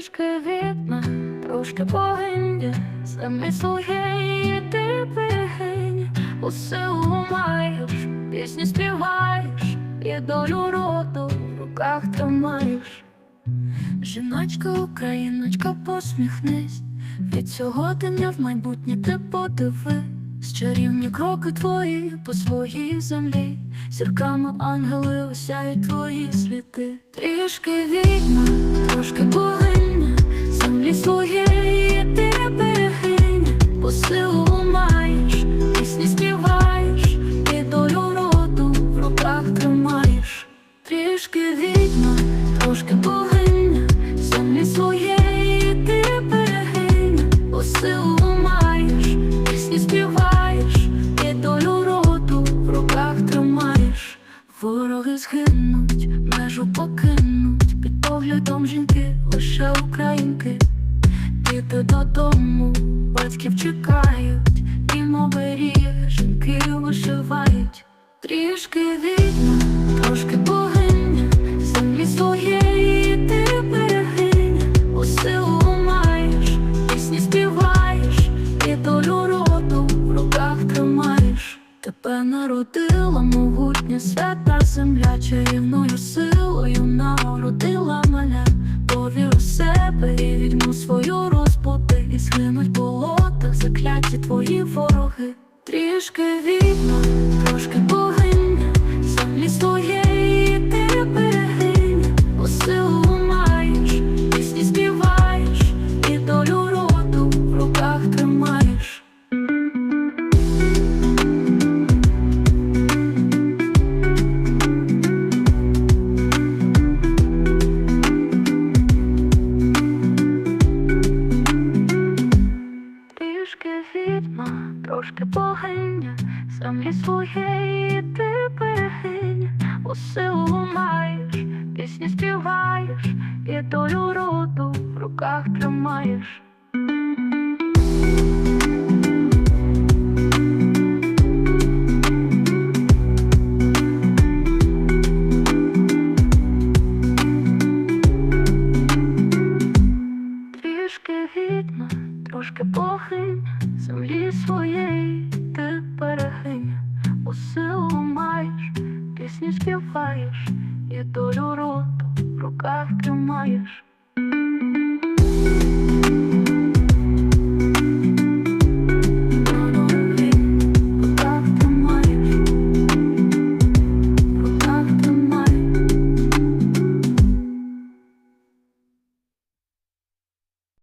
Трішки відьма, трошки богиня, самі своєї ти берегиня, усе маєш, пісні співаєш, і долю роду в руках тримаєш. Жіночка, україночка, посміхнись, від сьогодення в майбутнє ти подивись, чарівні кроки твої по своїй землі, зірками ангели осяють твої сліди. Трішки відьма, трошки богиня, землі і ти берегиня, бо додому, батьків чекають, і оберіг, жінки вишивають. Трішки відьма, трошки богиня, землі своєї ти берегиня, у силу маєш, пісні співаєш, і долю роду в руках тримаєш. Тебе народила могутня свята земля, чарівною силою народила маля. Повір у себе і відьму Трішки трошки богиня, самі своєї ти берегиня, у силу маєш, пісні співаєш, і долю роду в руках тримаєш. Землі своєї ти берегиня, у силу маєш, пісні співаєш, і долю роду в руках тримаєш.